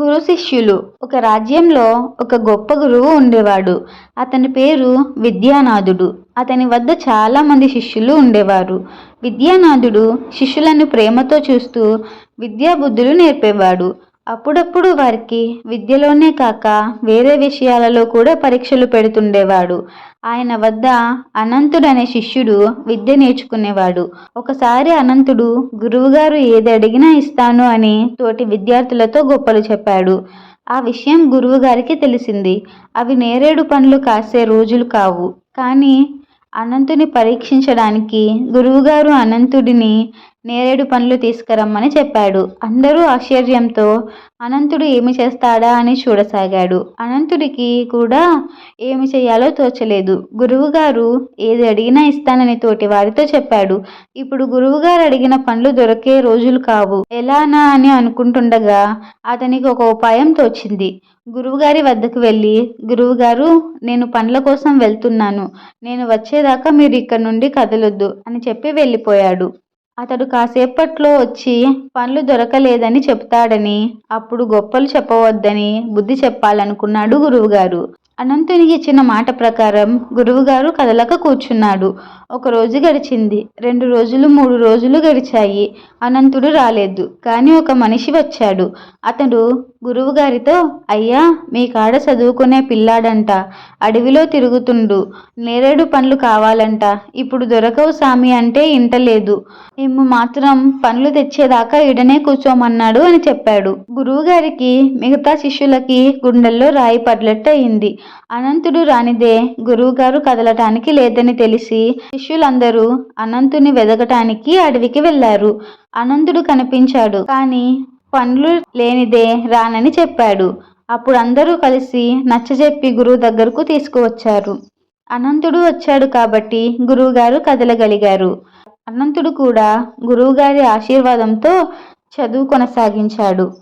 గురు శిష్యులు ఒక రాజ్యంలో ఒక గొప్ప గురువు ఉండేవాడు. అతని పేరు విద్యానాథుడు. అతని వద్ద చాలామంది శిష్యులు ఉండేవారు. విద్యానాథుడు శిష్యులను ప్రేమతో చూస్తూ విద్యాబుద్ధులు నేర్పేవాడు. అప్పుడప్పుడు వారికి విద్యలోనే కాక వేరే విషయాలలో కూడా పరీక్షలు పెడుతుండేవాడు. ఆయన వద్ద అనంతుడు అనే శిష్యుడు విద్య నేర్చుకునేవాడు. ఒకసారి అనంతుడు గురువుగారు ఏది అడిగినా ఇస్తాను అని తోటి విద్యార్థులతో గొప్పలు చెప్పాడు. ఆ విషయం గురువుగారికి తెలిసింది. అవి నేరేడు పండ్లు కాసే రోజులు కావు. కానీ అనంతుని పరీక్షించడానికి గురువుగారు అనంతుడిని నేరేడు పండ్లు తీసుకురమ్మని చెప్పాడు. అందరూ ఆశ్చర్యంతో అనంతుడు ఏమి చేస్తాడా? అని చూడసాగాడు. అనంతుడికి కూడా ఏమి చేయాలో తోచలేదు. గురువుగారు ఏది అడిగినా ఇస్తానని తోటి వారితో చెప్పాడు. ఇప్పుడు గురువుగారు అడిగిన పండ్లు దొరికే రోజులు కావు. ఎలానా అని అనుకుంటుండగా అతనికి ఒక ఉపాయం తోచింది. గురువుగారి వద్దకు వెళ్ళి గురువుగారు నేను పండ్ల కోసం వెళ్తున్నాను. నేను వచ్చేదాకా మీరు ఇక్కడ నుండి కదలొద్దు అని చెప్పి వెళ్ళిపోయాడు. అతడు కాసేపట్లో వచ్చి పండ్లు దొరకలేదని చెప్తాడని అప్పుడు గొప్పలు చెప్పవద్దని బుద్ధి చెప్పాలనుకున్నాడు గురువుగారు. అనంతునికి ఇచ్చిన మాట ప్రకారం గురువుగారు కదలక కూర్చున్నాడు. ఒక రోజు గడిచింది. రెండు రోజులు మూడు రోజులు గడిచాయి. అనంతుడు రాలేదు. కానీ ఒక మనిషి వచ్చాడు. అతడు గురువుగారితో అయ్యా మీ కాడ చదువుకునే పిల్లాడంట. అడవిలో తిరుగుతుండు. నేరేడు పండ్లు కావాలంట. ఇప్పుడు దొరకవు సామి అంటే ఇంటలేదు మేము మాత్రం పండ్లు తెచ్చేదాకా ఇడనే కూర్చోమన్నాడు అని చెప్పాడు. గురువుగారికి మిగతా శిష్యులకి గుండెల్లో రాయి పడ్లట్టు అయింది. అనంతుడు రానిదే గురువుగారు కదలటానికి లేదని తెలిసి శిష్యులందరూ అనంతుని వెదకటానికి అడవికి వెళ్ళారు. అనంతుడు కనిపించాడు. కానీ పండ్లు లేనిదే రానని చెప్పాడు. అప్పుడు అందరూ కలిసి నచ్చజెప్పి గురువు దగ్గరకు తీసుకువచ్చారు. అనంతుడు వచ్చాడు కాబట్టి గురువుగారు కదలగలిగారు. అనంతుడు కూడా గురువుగారి ఆశీర్వాదంతో చదువు కొనసాగించాడు.